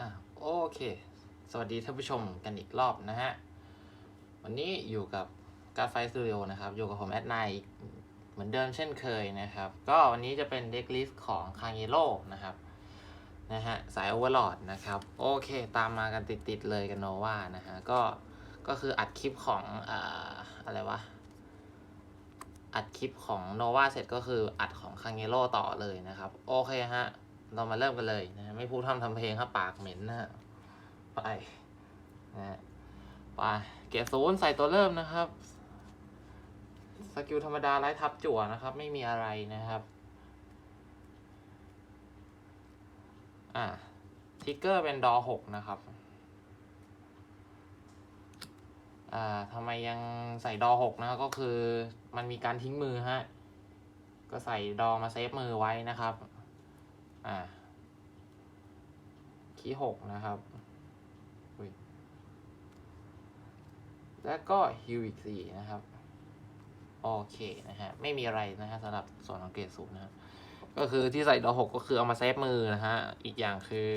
อะโอเค สวัสดีท่านผู้ชมกันอีกรอบนะฮะ วันนี้อยู่กับการไฟสตูดิโอนะครับ อยู่กับผมแอดไนเหมือนเดิมเช่นเคยนะครับ ก็วันนี้จะเป็นเด็กลิสต์ของคางเยโ o นะครับนะฮะสายโอเวอร์ลอดนะครับ โอเค ตามมากันติด ๆ เลยกันโนวานะฮะ ก็ก็คืออัดคลิปของอ่าอะไรวะ อัดคลิปของโนวาเสร็จก็คืออัดของคางเยโ o ต่อเลยนะครับ โอเคฮะ เรามาเริ่มกันเลยนะฮะไม่พูดทำทำเพลงครับปากเหม็นนะฮะไปนะฮะไปเกียร์ศูนย์ใส่ตัวเริ่มนะครับสกิลธรรมดาไร้ทับจั่วนะครับ ไม่มีอะไรนะครับ อ่าทิกเกอร์เป็นดอหกนะครับ อ่าทำไมยังใส่ดอหกนะก็คือมันมีการทิ้งมือฮะก็ใส่ดอมาเซฟมือไว้นะครับ อ่าคีย์หกนะครับแล้วก็ฮิวอีกสี่นะครับ โอเคนะฮะ ไม่มีอะไรนะฮะสำหรับส่วนของเกรดสูงนะครับก็คือที่ใส่ดอหกก็คือเอามาเซฟมือนะฮะ อีกอย่างคือ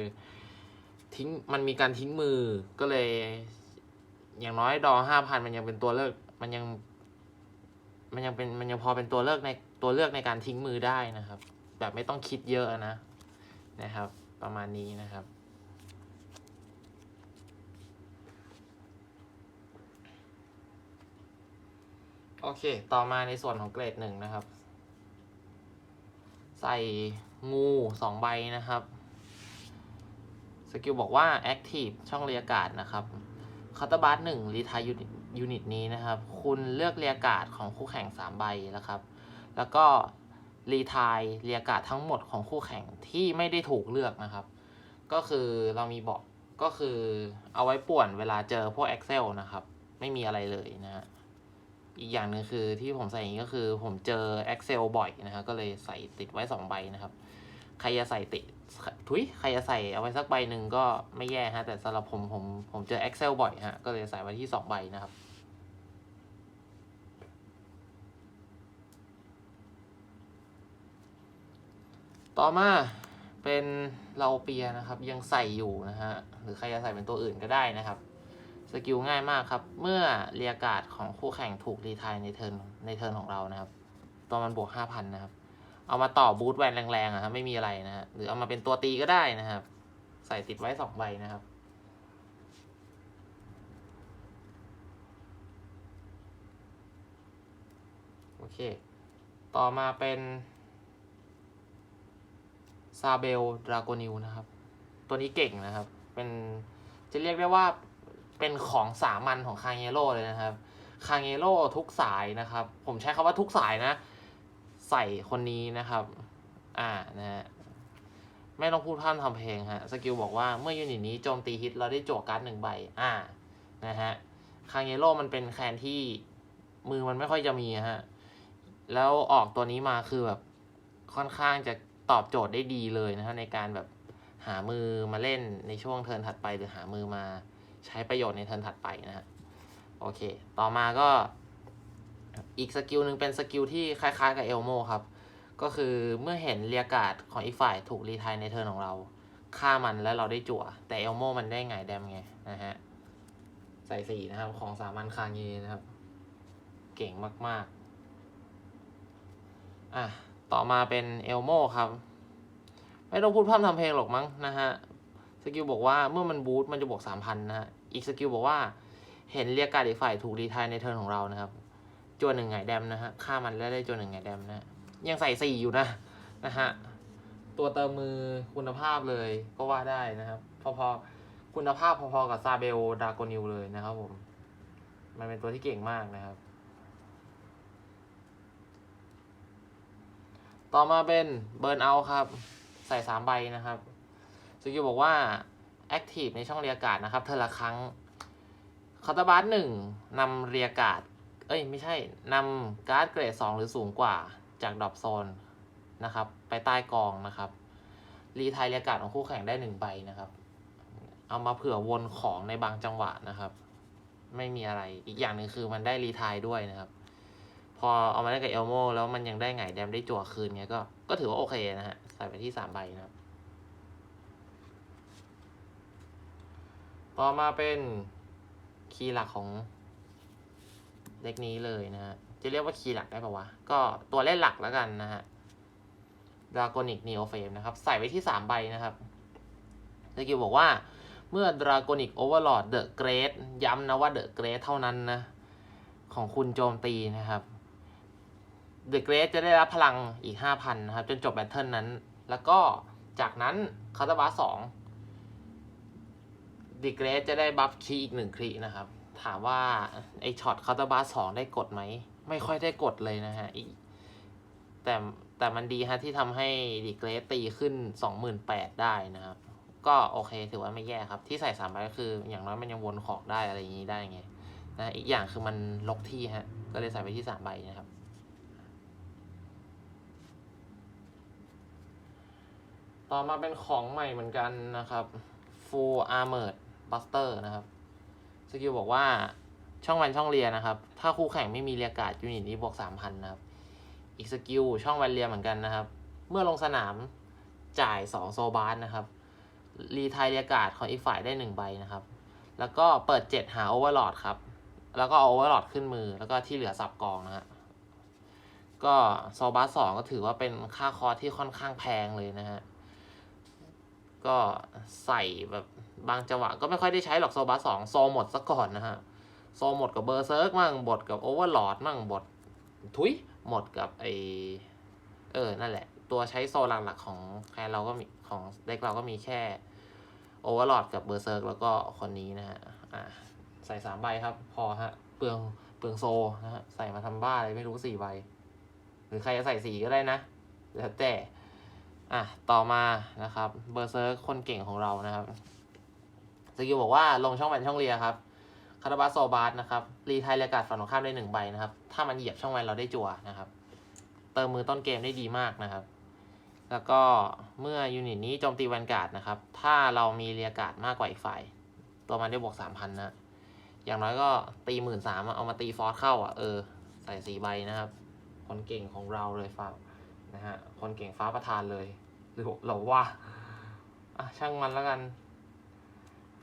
ทิ้งมันมีการทิ้งมือก็เลย อย่างน้อยดอห้าพันมันยังเป็นตัวเลือกมันยัง มันยังเป็นมันยังพอเป็นตัวเลือกในตัวเลือกในการทิ้งมือได้นะครับ แบบไม่ต้องคิดเยอะนะ นะครับ ประมาณนี้นะครับ โอเค ต่อมาในส่วนของเกรดหนึ่งนะครับ ใส่งูสองใบนะครับสกิลบอกว่า Active ช่องเรียการ์ดนะครับคาตาบัสหนึ่งรีทายยูนิตนี้นะครับ คุณเลือกเรียการ์ดของคู่แข่งสามใบนะครับ แล้วก็ รีทายเรียกาทั้งหมดของคู่แข่งที่ไม่ได้ถูกเลือกนะครับ ก็คือเรามีบอกก็คือเอาไว้ป่วนเวลาเจอพวก Excel นะครับ ไม่มีอะไรเลยนะฮะอีกอย่างหนึ่งคือที่ผมใส่อย่างนี้ก็คือผมเจอ Excel บ่อยนะครับก็เลยใส่ติดไว้สองใบนะครับ ใครจะใส่ติดทุยใครจะใส่เอาไว้สักใบหนึ่งก็ไม่แย่ฮะแต่สำหรับผมผมผมเจอ Excel บ่อยฮะก็เลยใส่ไว้ที่สองใบนะครับ ต่อมาเป็นเราเปียนะครับ ยังใส่อยู่นะฮะหรือใครจะใส่เป็นตัวอื่นก็ได้นะครับสกิลง่ายมากครับ เมื่อเรียการ์ดของคู่แข่งถูกรีทายในเทิร์นในเทิร์นของเรานะครับ ตัวมันบวกห้าพันนะครับ เอามาต่อบูทแวนแรงๆอะครับไม่มีอะไรนะฮะหรือเอามาเป็นตัวตีก็ได้นะครับ ใส่ติดไว้สองใบนะครับ โอเค ต่อมาเป็น ซาเบลดราโกนิวนะครับ ตัวนี้เก่งนะครับ เป็นจะเรียกได้ว่าเป็นของสามัญของคางเยโร่เลยนะครับ คางเยโร่ทุกสายนะครับ ผมใช้คำว่าทุกสายนะ ใส่คนนี้นะครับ อ่านะฮะไม่ต้องพูดพร่ำทำเพลงฮะ สกิลบอกว่าเมื่อยูนิตนี้โจมตีฮิตเราได้จั่วการ์ดหนึ่งใบ อ่า นะฮะ คางเยโร่มันเป็นแคนที่มือมันไม่ค่อยจะมีฮะ แล้วออกตัวนี้มาคือแบบค่อนข้างจะ ตอบโจทย์ได้ดีเลยนะฮะในการแบบหามือมาเล่นในช่วงเทิร์นถัดไป หรือหามือมาใช้ประโยชน์ในเทิร์นถัดไปนะฮะโอเค ต่อมาก็อีกสกิลหนึ่งเป็นสกิลที่คล้ายๆกับเอลโมครับ ก็คือเมื่อเห็นเรียการ์ดของอีกฝ่ายถูกรีไทายในเทิร์นของเราฆ่ามันแล้วเราได้จั่ว แต่เอลโมมันได้ไงแดมไงนะฮะใส่สีนะครับ ของสามัญคางเยนะครับ เก่งมาก ๆ อะ ต่อมาเป็นเอลโมครับ ไม่ต้องพูดพร่ำทำเพลงหรอกมั้งนะฮะ สกิลบอกว่าเมื่อมันบูทมันจะบวกสามพันนะฮะ อีกสกิลบอกว่าเห็นเรียกการดอีกฝ่ายถูกรีไทายในเทิร์นของเรานะครับจวนหนึ่งไงแดมนะฮะฆ่ามันแล้วได้จวนหนึ่งไงแดมนะฮะยังใส่สี่อยู่นะนะฮะตัวเติมมือคุณภาพเลยก็ว่าได้นะครับพอๆคุณภาพพอๆกับซาเบลดาโกนิวเลยนะครับผม มันเป็นตัวที่เก่งมากนะครับ ต่อมาเป็นเบิร์นเอาครับ ใส่สามใบนะครับสกิลบอกว่า Active ในช่องเรียกการ์ดนะครับเทอละครั้งคาตาบัสหนึ่งนำเรียการ์ดเอ้ย ไม่ใช่นำการ์ดเกรดสองหรือสูงกว่าจากดรอปโซนนะครับ ไปใต้กองนะครับ รีไทยเรียการ์ดของคู่แข่งได้หนึ่งใบนะครับ เอามาเผื่อวนของในบางจังหวะนะครับ ไม่มีอะไรอีกอย่างหนึ่งคือมันได้รีไทยด้วยนะครับ พอเอามาได้กับเอลโมแล้วมันยังได้ไงแดมได้จั่วคืนเงี้ยก็ก็ถือว่าโอเคนะฮะ ใส่ไปที่สามใบนะครับ ต่อมาเป็นคีย์หลักของเด็กนี้เลยนะฮะ จะเรียกว่าคีย์หลักได้ปะวะ ก็ตัวเล่นหลักแล้วกันนะฮะดรา g o นิก n น o เฟมนะครับ ใส่ไว้ที่สามใบนะครับสกิลบอกว่าเมื่อดรา g o นิก Overlord The Great ย้ำนะว่า The Great เท่านั้นนะ ของคุณโจมตีนะครับ The Great จะได้รับพลังอีก 5,000 นะครับ จนจบแบทเทิลนั้น แล้วก็จากนั้นคาตาบาสองดิเกรสจะได้บัฟคีย์อีกหนึ่งครีนะครับ ถามว่า ไอช็อตคาตาบาสองได้กดไหม ไม่ค่อยได้กดเลยนะฮะอีกแต่แต่มันดีฮะที่ทำให้ดิเกรสตีขึ้น 28,000 ได้นะครับ ก็โอเคถือว่าไม่แย่ครับ ที่ใส่สามใบก็คือ อย่างน้อยมันยังวนของได้อะไรอย่างนี้ได้ไงนะอีกอย่างคือมันล็อกที่ฮะก็เลยใส่ไปที่สามใบนะครับ ต่อมาเป็นของใหม่เหมือนกันนะครับ Full Armored Buster นะครับ สกิลบอกว่าช่องวันช่องเรียนะครับ ถ้าคู่แข่งไม่มีเรียกกาดยูนิตนี้บวก3,000นะครับ อีกสกิลช่องวันเรียเหมือนกันนะครับ เมื่อลงสนามจ่าย2โซบาร์นะครับ รีไทยเรียการ์ดของอีกฝ่ายได้1ใบนะครับ แล้วก็เปิด7หาโอเวอร์ลอดครับ แล้วก็เอาโอเวอร์ลอดขึ้นมือ แล้วก็ที่เหลือสับกองนะฮะก็โซบาร์สองก็ถือว่าเป็นค่าคอที่ค่อนข้างแพงเลยนะฮะ ก็ใส่แบบบางจังหวะก็ไม่ค่อยได้ใช้หรอกโซบาสองโซหมดซะก่อนนะฮะ โซหมดกับเบอร์เซิร์กมั่งบทกับโอเวอร์ลอดมั่งบททุยหมดกับไอเออ นั่นแหละ ตัวใช้โซหลักๆของแคนเราก็มีของเด็กเราก็มีแค่โอเวอร์ลอดกับเบอร์เซิร์กแล้วก็คนนี้นะฮะอ่าใส่สามใบครับ พอฮะ เปลืองเปลืองโซนะฮะ ใส่มาทำบ้าอะไรไม่รู้สี่ใบ หรือใครจะใส่สีก็ได้นะ แล้วแต่ อะต่อมานะครับเบอร์เซอร์คนเก่งของเรานะครับสกิลบอกว่าลงช่องแวนช่องเรียครับคาราบาโซบาร์นะครับรีไทยเรียกาดฝั่งตรงข้ามได้หนึ่งใบนะครับ ถ้ามันเหยียบช่องแวนเราได้จั่วนะครับ เติมมือต้นเกมได้ดีมากนะครับ แล้วก็เมื่อยูนิตนี้โจมตีแวนการ์ดนะครับ ถ้าเรามีเรียการ์ดมากกว่าอีกฝ่าย ตัวมันได้บวกสามพันนะ อย่างน้อยก็ตีหมื่นสามเอามาตีฟอสเข้าอะเออ ใส่สีใบนะครับ คนเก่งของเราเลยฟ้า นะฮะ คนเก่งฟ้าประธานเลยหรือเราว่าอะช่างมันแล้วกัน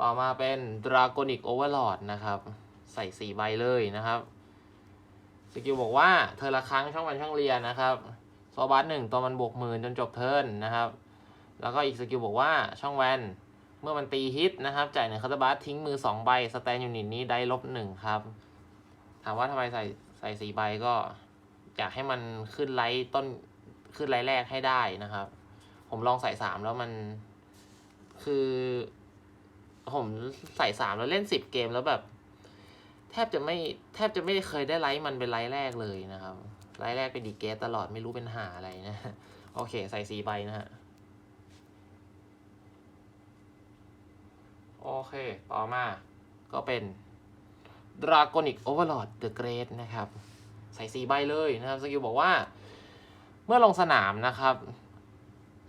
ต่อมาเป็น Dragonic Overlord นะครับ ใส่สี่ใบเลยนะครับ สกิลบอกว่าเธอละครั้งช่องวันช่องเรียนนะครับโซบัสหนึ่งตัวมันบวกหมื่นจนจบเทิร์นนะครับ แล้วก็อีกสกิลบอกว่าช่องแวนเมื่อมันตีฮิตนะครับจ่ายหนึ่งคาร์บัสทิ้งมือสองใบสแตนยูนิตนี้ได้ลบหนึ่งครับ ถามว่าทำไมใส่ใส่สี่ใบก็ อยากให้มันขึ้นไลท์ต้น ขึ้นไลท์แรกให้ได้นะครับ ผมลองใส่สามแล้วมัน คือ ผมใส่สามแล้วเล่นสิบเกมแล้วแบบ แทบจะไม่แทบจะไม่เคยได้ไลท์มันเป็นไลท์แรกเลยนะครับไลท์แรกเป็นดีเกตตลอดไม่รู้เป็นหาอะไรนะ โอเค ใส่สีใบนะฮะโอเค ต่อมาก็เป็น Dragonic Overlord The Great นะครับ ใส่สีใบเลยนะครับสกิลบอกว่า เมื่อลงสนามนะครับ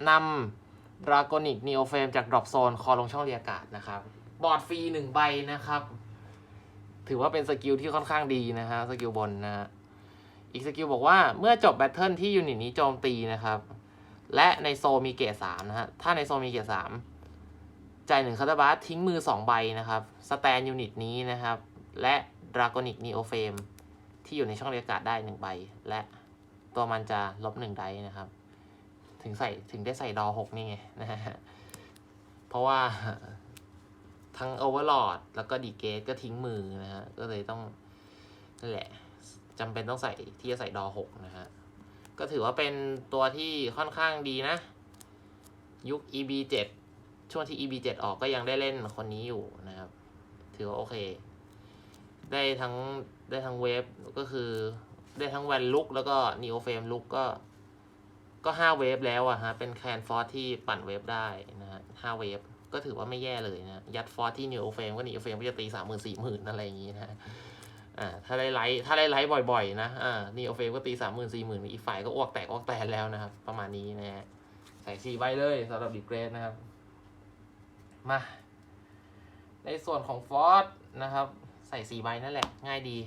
นำ Dragonic Neo Frame จาก Drop Zone คอลงช่องเรียการ์ดนะครับ บอร์ดฟรีหนึ่งใบนะครับ ถือว่าเป็นสกิลที่ค่อนข้างดีนะฮะสกิลบนนะฮะอีกสกิลบอกว่าเมื่อจบแบทเทิลที่ยูนิตนี้โจมตีนะครับ และในโซมีเกรดสามนะฮะถ้าในโซมีเกรดสามจ่ายหนึ่งคาร์บัสทิ้งมือสองใบนะครับ สแตนยูนิตนี้นะครับ และดราโกนิกนีโอเฟมที่อยู่ในช่องเรียการ์ดได้หนึ่งใบและ ตัวมันจะลบหนึ่งไดนะครับ ถึงใส่ถึงได้ใส่ดอหกนี่ไงนะฮะ เพราะว่าทั้งโอเวอร์ลอดแล้วก็ดีเกตก็ทิ้งมือนะฮะ ก็เลยต้องนั่นแหละจำเป็นต้องใส่ที่จะใส่ดอหกนะฮะ ก็ถือว่าเป็นตัวที่ค่อนข้างดีนะ ยุค EB 7ช่วงที่ EB 7ออกก็ยังได้เล่นคนนี้อยู่นะครับ ถือว่าโอเค ได้ทั้งได้ทั้งเวฟก็คือ ได้ทั้งแวนลุกแล้วก็นีโอเฟมลุกก็ ก็ห้าเวฟแล้วอะฮะ เป็นแคนฟอร์ที่ปั่นเวฟได้นะฮะห้าเวฟก็ถือว่าไม่แย่เลยนะ ยัดฟอร์ที่นิโอเฟมก็นิโอเฟมก็จะตีสามหมื่นสี่หมื่นอะไรอย่างงี้นะอ่าถ้าได้ไลท์ถ้าได้ไลท์บ่อยๆ นะอ่านิโอเฟมก็ตีสามหมื่นสี่หมื่นอีกฝ่ายก็อ้วกแตกอ้วกแตนแล้วนะครับ ประมาณนี้นะฮะใส่สี่ใบเลยสำหรับดิเกรดนะครับ มา ในส่วนของฟอร์นะครับ ใส่สี่ใบนั่นแหละ ง่ายดี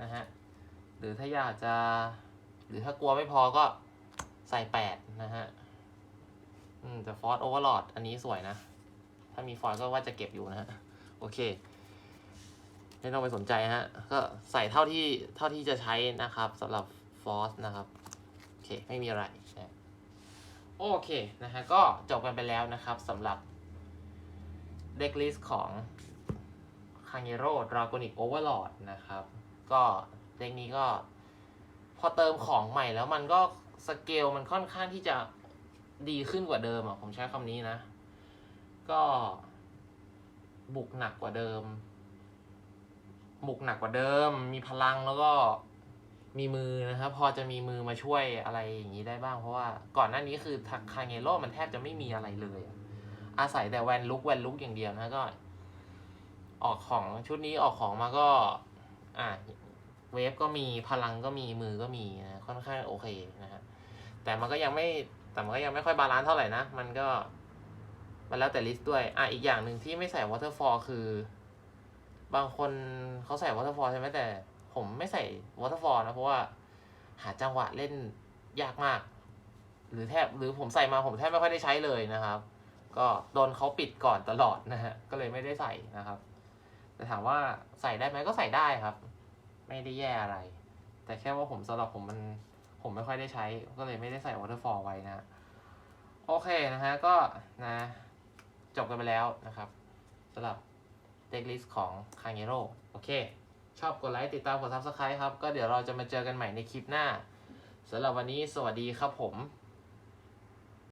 นะฮะ รือถ้าอยากจะ หรือถ้ากลัวไม่พอก็ใส่แปดนะฮะ อืมแต่ฟอร์ o โอเวอร์ลอดอันนี้สวยนะ ถ้ามีฟอยก็ว่าจะเก็บอยู่นะฮะ โอเค ไม่ต้องไปสนใจฮะ ก็ใส่เท่าที่เท่าที่จะใช้นะครับสำหรับฟอสนะครับ โอเค ไม่มีอะไรนะโอเคนะฮะ ก็จบกันไปแล้วนะครับสำหรับเด็กลิสต์ของคางเ r โร่ดรากอนิกโอเวอร์ลอดนะครับ ก็ เด็กนี้ก็ พอเติมของใหม่แล้วมันก็สเกลมันค่อนข้างที่จะดีขึ้นกว่าเดิมอะผมใช้คำนี้นะ ก็บุกหนักกว่าเดิม บุกหนักกว่าเดิม มีพลังแล้วก็มีมือนะครับ พอจะมีมือมาช่วยอะไรอย่างนี้ได้บ้าง เพราะว่าก่อนหน้านี้คือทักคาเงโร่มันแทบจะไม่มีอะไรเลยอะอาศัยแต่แวนลุกแวนลุกอย่างเดียวนะก็ ออกของชุดนี้ออกของมาก็ อ่า เวฟก็มีพลังก็มีมือก็มีนะค่อนข้างโอเคนะฮะแต่มันก็ยังไม่แต่มันก็ยังไม่ค่อยบาลานซ์เท่าไหร่นะ มันก็มันแล้วแต่ลิสต์ด้วย อะอีกอย่างหนึ่งที่ไม่ใส่วอเตอร์ฟอลคือ บางคนเขาใส่วอเตอร์ฟอลใช่ไหมแต่ ผมไม่ใส่วอเตอร์ฟอลนะเพราะว่าหาจังหวะเล่นยากมาก หรือแทบหรือผมใส่มาผมแทบไม่ค่อยได้ใช้เลยนะครับ ก็โดนเขาปิดก่อนตลอดนะฮะก็เลยไม่ได้ใส่นะครับแต่ถามว่าใส่ได้ไหมก็ใส่ได้ครับ ไม่ได้แย่อะไร แต่แค่ว่าผมสำหรับผมมันผมไม่ค่อยได้ใช้ ก็เลยไม่ได้ใส่ waterfall ไว้นะโอเคนะฮะก็นะจบกันไปแล้วนะครับสำหรับเด็กลิสของคางเ r โร่โอเค ชอบกดไลค์ติดตามกด subscribe ครับ ก็เดี๋ยวเราจะมาเจอกันใหม่ในคลิปหน้าสำหรับวันนี้สวัสดีครับผม